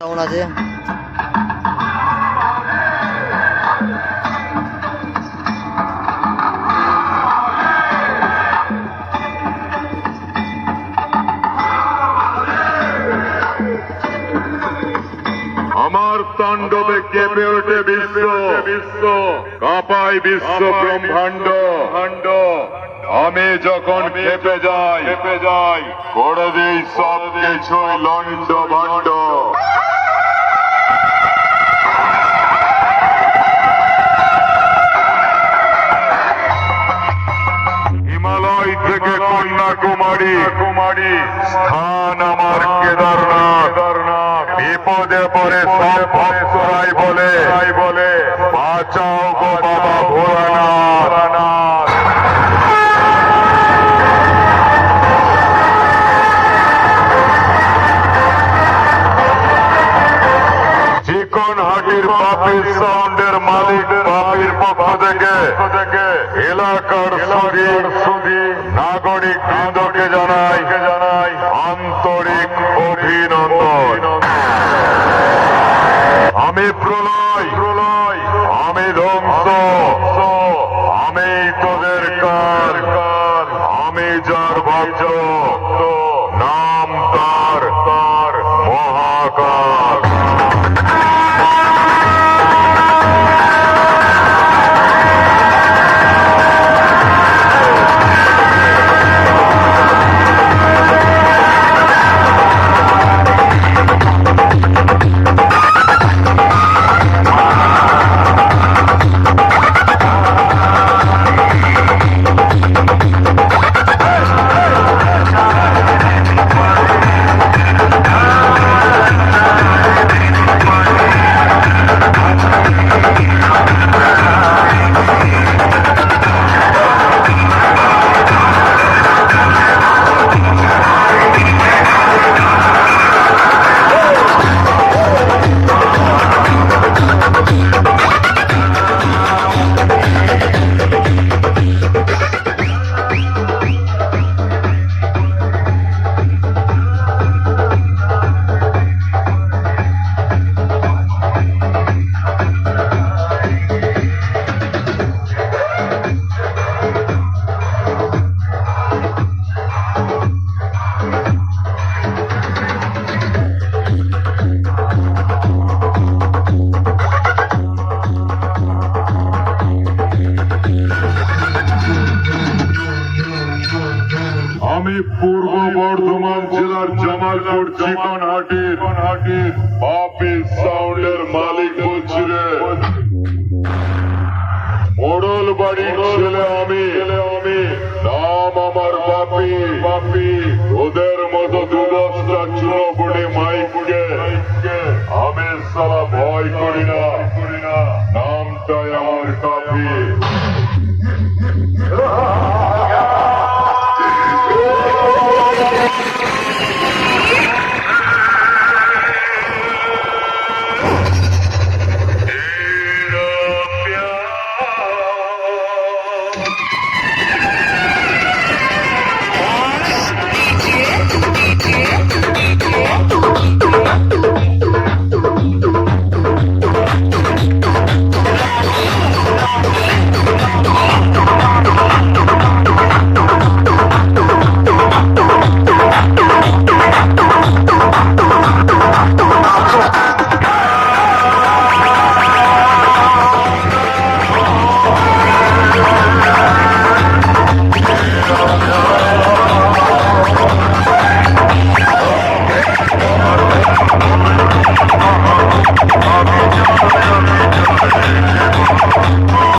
কেমন আছে? আমার তাণ্ডবে কেঁপে ওঠে বিশ্ব। বিশ্ব কাঁপায় বিশ্ব ব্রহ্মাণ্ড। আমি যখন খেপে যাই খেপে যাই করে দিই সব কিছুই লন্ড ভণ্ড। হিমালয় থেকে কন্যাকুমারী কুমারী স্থান আমার কেদারনাথ। কেদারনাথ বিপদে পড়ে সব ভক্তরাই বলে বলে বাঁচাও গো বাবা ভোলানাথ। থেকে থেকে এলাকার সুদী সুদী নাগরিক বৃন্দকে জানাই জানাই আন্তরিক অভিনন্দন। আমি প্রলয় প্রলয় আমি ধ্বংস, আমি তোদের কার, আমি যার ভক্ত পূর্ব বর্ধমান জেলার জামালপুর চিকন হাটির বাপি সাউন্ডের মালিক বলছি রে মোড়ল বাড়ির ছেলে আমি। আমি নাম আমার বাপি। বাপি ওদের মতো দুদশটা চুনোপুটি মাইককে। আমি সারা